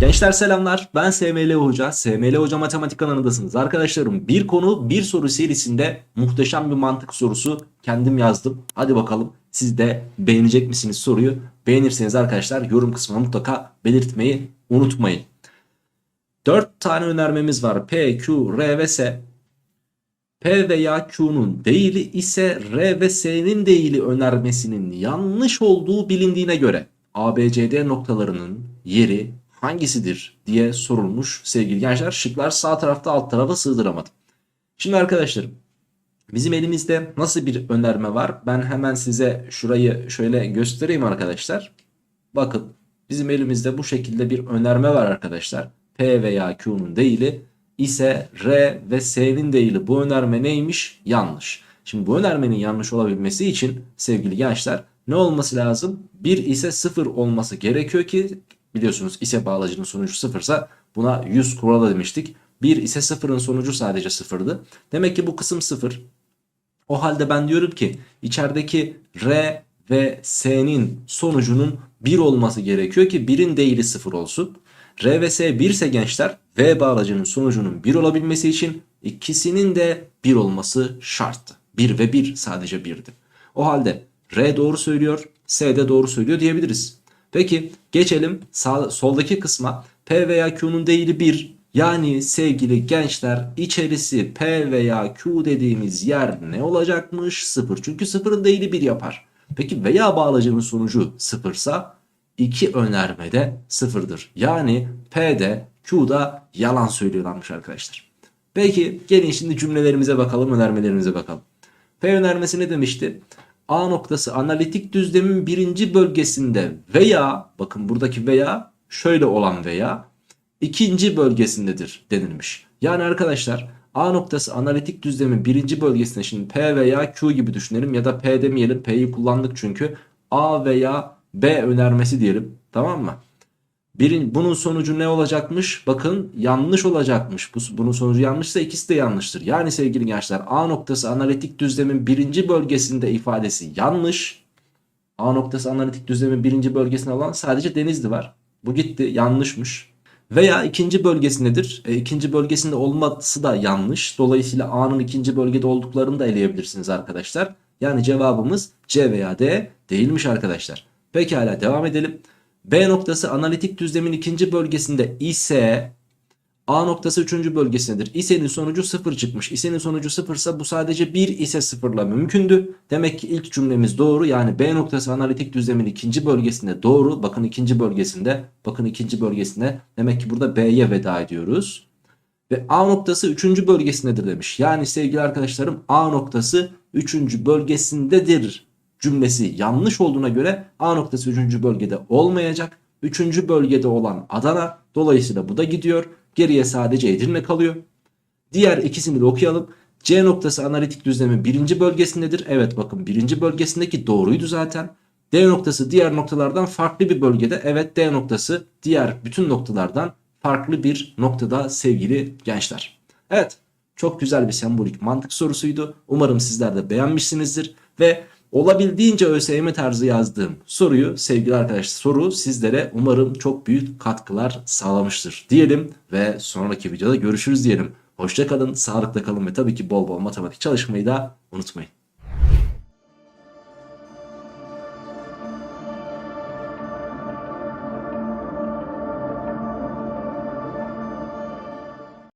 Gençler selamlar. Ben SML Hoca. SML Hoca Matematik kanalındasınız. Arkadaşlarım bir konu bir soru serisinde muhteşem bir mantık sorusu kendim yazdım. Hadi bakalım siz de beğenecek misiniz soruyu? Beğenirseniz arkadaşlar yorum kısmına mutlaka belirtmeyi unutmayın. 4 tane önermemiz var. P, Q, R ve S. P veya Q'nun değili ise R ve S'nin değili önermesinin yanlış olduğu bilindiğine göre ABCD noktalarının yeri hangisidir diye sorulmuş sevgili gençler. Şıklar sağ tarafta alt tarafa sığdıramadım. Şimdi arkadaşlarım bizim elimizde nasıl bir önerme var? Ben hemen size şurayı şöyle göstereyim arkadaşlar. Bakın bizim elimizde bu şekilde bir önerme var arkadaşlar. P veya Q'nun değili ise R ve S'nin değili bu önerme neymiş? Yanlış. Şimdi bu önermenin yanlış olabilmesi için sevgili gençler ne olması lazım? 1 ise 0 olması gerekiyor ki biliyorsunuz ise bağlacının sonucu 0 ise buna 100 kuralı demiştik. 1 ise 0'ın sonucu sadece 0'dı. Demek ki bu kısım 0. O halde ben diyorum ki içerideki R ve S'nin sonucunun 1 olması gerekiyor ki 1'in değili 0 olsun. R ve S 1 ise gençler V bağlacının sonucunun 1 olabilmesi için ikisinin de 1 olması şarttı. 1 ve 1 sadece 1'di. O halde R doğru söylüyor, S de doğru söylüyor diyebiliriz. Peki geçelim sağ, soldaki kısma. P veya Q'nun değili 1. Yani sevgili gençler içerisi P veya Q dediğimiz yer ne olacakmış? 0. Çünkü 0'ın değili 1 yapar. Peki veya bağlacının sonucu 0 ise iki önerme de 0'dır. Yani P'de Q'da yalan söylüyorlarmış arkadaşlar. Peki gelin şimdi cümlelerimize bakalım, önermelerimize bakalım. P önermesi ne demişti? A noktası analitik düzlemin birinci bölgesinde veya bakın buradaki veya şöyle olan veya ikinci bölgesindedir denilmiş. Yani arkadaşlar A noktası analitik düzlemin birinci bölgesinde şimdi P veya Q gibi düşünelim ya da P demeyelim P'yi kullandık çünkü A veya B önermesi diyelim tamam mı? Birin, bunun sonucu ne olacakmış? Bakın yanlış olacakmış. Bu, bunun sonucu yanlışsa ikisi de yanlıştır. Yani sevgili gençler A noktası analitik düzlemin birinci bölgesinde ifadesi yanlış. A noktası analitik düzlemin birinci bölgesinde olan sadece Denizli var. Bu gitti yanlışmış. Veya ikinci bölgesindedir. E, ikinci bölgesinde olması da yanlış. Dolayısıyla A'nın ikinci bölgede olduklarını da eleyebilirsiniz arkadaşlar. Yani cevabımız C veya D değilmiş arkadaşlar. Pekala devam edelim. B noktası analitik düzlemin ikinci bölgesinde ise A noktası üçüncü bölgesindedir. İse'nin sonucu 0 çıkmış. İse'nin sonucu 0 ise bu sadece 1 ise 0 ile mümkündü. Demek ki ilk cümlemiz doğru. Yani B noktası analitik düzlemin ikinci bölgesinde doğru. Bakın ikinci bölgesinde. Bakın ikinci bölgesinde. Demek ki burada B'ye veda ediyoruz. Ve A noktası üçüncü bölgesindedir demiş. Yani sevgili arkadaşlarım A noktası üçüncü bölgesindedir cümlesi yanlış olduğuna göre A noktası 3. bölgede olmayacak. 3. bölgede olan Adana dolayısıyla bu da gidiyor. Geriye sadece Edirne kalıyor. Diğer ikisini de okuyalım. C noktası analitik düzlemin birinci bölgesindedir. Evet bakın birinci bölgesindeki doğruydu zaten. D noktası diğer noktalardan farklı bir bölgede. Evet D noktası diğer bütün noktalardan farklı bir noktada sevgili gençler. Evet çok güzel bir sembolik mantık sorusuydu. Umarım sizler de beğenmişsinizdir. Ve Olabildiğince ÖSYM tarzı yazdığım soruyu sevgili arkadaşlar soru sizlere umarım çok büyük katkılar sağlamıştır diyelim ve sonraki videoda görüşürüz diyelim. Hoşça kalın, sağlıkla kalın ve tabii ki bol bol matematik çalışmayı da unutmayın.